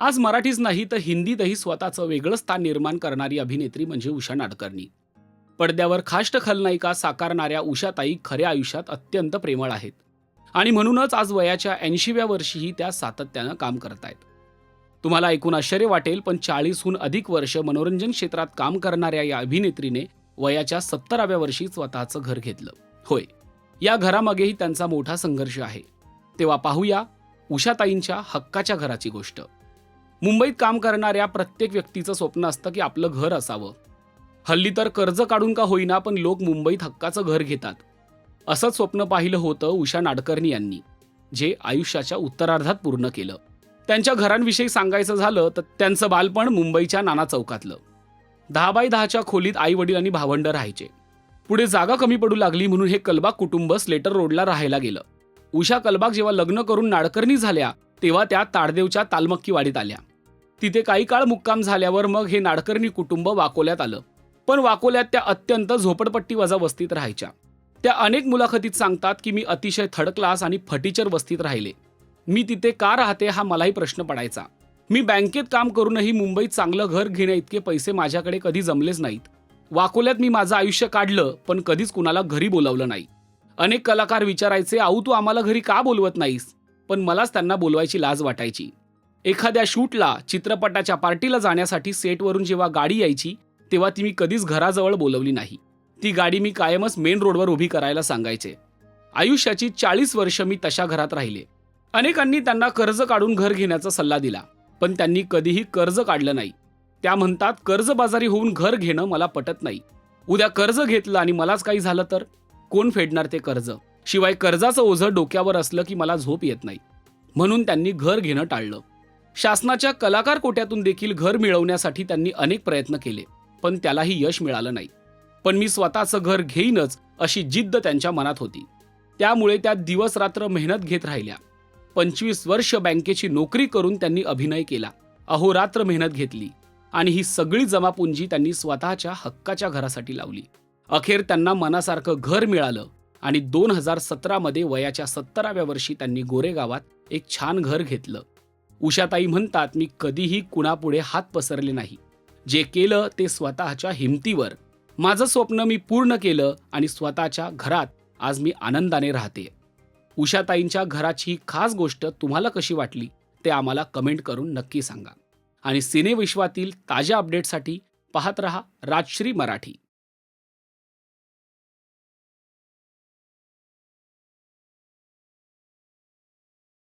आज मराठीच नाही तर हिंदीतही स्वतःचं वेगळं स्थान निर्माण करणारी अभिनेत्री म्हणजे उषा नाडकर्णी. पडद्यावर खाष्ट खलनायिका साकारणाऱ्या उषाताई खऱ्या आयुष्यात अत्यंत प्रेमळ आहेत. आणि म्हणूनच आज वयाच्या ऐंशीव्या वर्षीही त्या सातत्यानं काम करतायत तुम्हाला ऐकून आश्चर्य वाटेल पण चाळीसहून अधिक वर्ष मनोरंजन क्षेत्रात काम करणाऱ्या या अभिनेत्रीने वयाच्या सत्तराव्या वर्षी स्वतःचं घर घेतलं. होय या घरामागेही त्यांचा मोठा संघर्ष आहे. तेव्हा पाहूया उषाताईंच्या हक्काच्या घराची गोष्ट. मुंबईत काम करणाऱ्या प्रत्येक व्यक्तीचं स्वप्न असतं की आपलं घर असावं. हल्ली तर कर्ज काढून का होईना पण लोक मुंबईत हक्काचं घर घेतात. असंच स्वप्न पाहिलं होतं उषा नाडकर्णी यांनी जे आयुष्याच्या उत्तरार्धात पूर्ण केलं. त्यांच्या घरांविषयी सांगायचं झालं तर त्यांचं बालपण मुंबईच्या नाना चौकातलं. दहा बाय दहाच्या खोलीत आई वडील आणि भावंड राहायचे. पुढे जागा कमी पडू लागली म्हणून हे कलबाग कुटुंब स्लेटर रोडला राहायला गेलं. उषा कलबाग जेव्हा लग्न करून नाडकर्णी झाल्या तेव्हा त्या ताडदेवच्या तालमक्की वाडीत आल्या. तिथे काही काळ मुक्काम झाल्यावर मग हे नाडकर्णी कुटुंब वाकोल्यात आलं. पण वाकोल्यात त्या अत्यंत झोपडपट्टी वजा वस्तीत राहायच्या. त्या अनेक मुलाखतीत सांगतात की मी अतिशय थर्ड क्लास आणि फटीचर वस्तीत राहिले. मी तिथे का राहते हा मलाही प्रश्न पडायचा. मी बँकेत काम करूनही मुंबईत चांगलं घर घेण्या इतके पैसे माझ्याकडे कधी जमलेच नाहीत. वाकोल्यात मी माझं आयुष्य काढलं पण कधीच कुणाला घरी बोलावलं नाही. अनेक कलाकार विचारायचे आऊ तू आम्हाला घरी का बोलवत नाहीस? पण मलाच त्यांना बोलवायची लाज वाटायची. एखाद्या शूटला चित्रपटाच्या पार्टीला जाण्यासाठी सेटवरून जेव्हा गाडी यायची तेव्हा ती मी कधीच घराजवळ बोलवली नाही. ती गाडी मी कायमच मेन रोडवर उभी करायला सांगायचे. आयुष्याची चाळीस वर्ष मी तशा घरात राहिले. अनेकांनी त्यांना कर्ज काढून घर घेण्याचा सल्ला दिला पण त्यांनी कधीही कर्ज काढलं नाही. त्या म्हणतात कर्जबाजारी होऊन घर घेणं मला पटत नाही. उद्या कर्ज घेतलं आणि मलाच काही झालं तर? कोण फेडणार ते कर्ज? शिवाय कर्जाचं ओझं डोक्यावर असलं की मला झोप येत नाही. म्हणून त्यांनी घर घेणं टाळलं. शासनाच्या कलाकार कोट्यातून देखील घर मिळवण्यासाठी त्यांनी अनेक प्रयत्न केले पण त्यालाही यश मिळालं नाही. पण मी स्वतःचं घर घेईनच अशी जिद्द त्यांच्या मनात होती. त्यामुळे त्या दिवस रात्र मेहनत घेत राहिल्या. पंचवीस वर्ष बँकेची नोकरी करून त्यांनी अभिनय केला. अहोरात्र मेहनत घेतली. आणि ही सगळी जमापुंजी त्यांनी स्वतःच्या हक्काच्या घरासाठी लावली. अखेर त्यांना मनासारखं घर मिळालं. आणि दोन हजार सतरामध्ये वयाच्या सत्तराव्या वर्षी त्यांनी गोरेगावात एक छान घर घेतलं. उषाताई म्हणतात मी कधीही कुणापुढे हात पसरले नाही. जे केलं ते स्वतःच्या हिमतीवर. माझं स्वप्न मी पूर्ण केलं आणि स्वतःच्या घरात आज मी आनंदाने राहते. उषाताईंच्या घराची ही खास गोष्ट तुम्हाला कशी वाटली ते आम्हाला कमेंट करून नक्की सांगा. आणि सिनेविश्वातील ताज्या अपडेटसाठी पाहत रहा राजश्री मराठी.